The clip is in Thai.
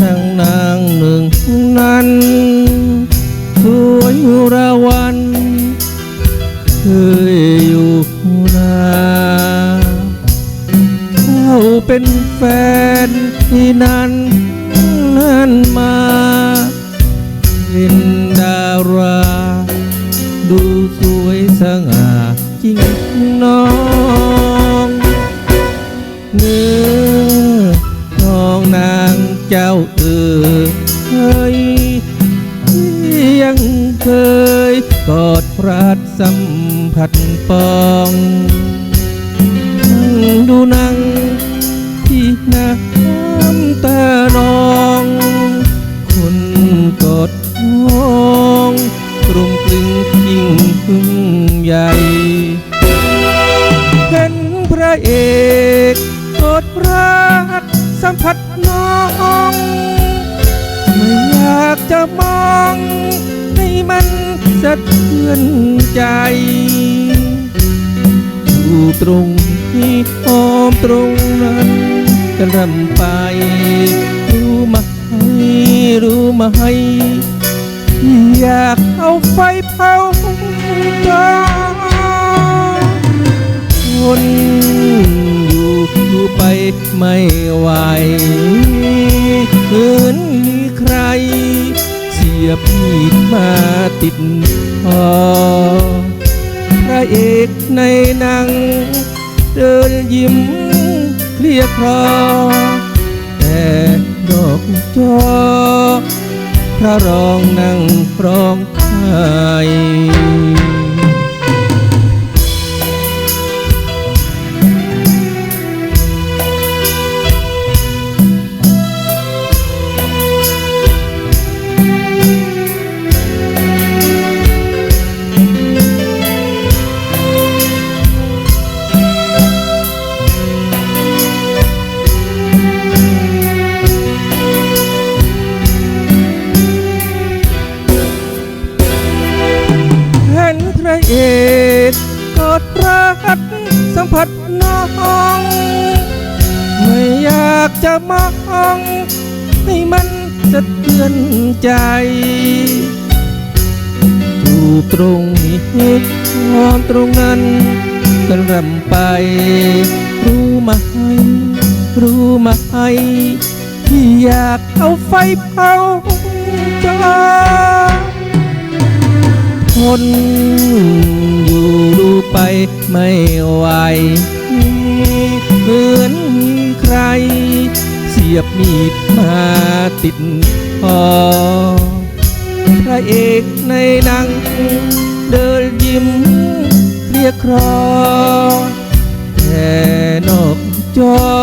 ทั้งนางหนึ่งนั้น สวยราวันเคยอยู่นาเขาเป็นแฟนที่นั้นนั้นมาเป็นดารา ดูสวยสง่าจริงน้อ เฮ้ยยังเคยกอดรัดสัมผัสปองนั่งดูนังที่น้ำตานอง คนกอดน้องตรงกลึงยิ่งพึ่งใหญ่เห็นพระเอกกอดรักสัมผัสน้อง จะมองให้มันสะเทือนใจ อยู่ตรงที่หอมตรงนั้นกระรำไป รู้ไหมรู้ไหมอยากเอาไฟเผาจอทนอยู่อยู่ไปไม่ไหวเหมือนมีใคร ยบมีดมาติดคอพระเอกในหนัง เดินยิ้มเคลียร์ครอแต่ดอกจอพระรองนั่งร้องไห้ ระเอกกอดรัดสัมผัสน้อง ไม่อยากจะมองให้มันสะเทือนใจอยู่ตรงนี้หอมตรงนั้นกันรำไป รู้ไหมรู้ไหมที่อยากเอาไฟเผาจ ทน อยู่ดูไปไม่ไหวเหมือนมีใคร เสียบมีดมาติดคอพระเอกในหนัง เดินยิ้มเรียกครอแต่นอกจอ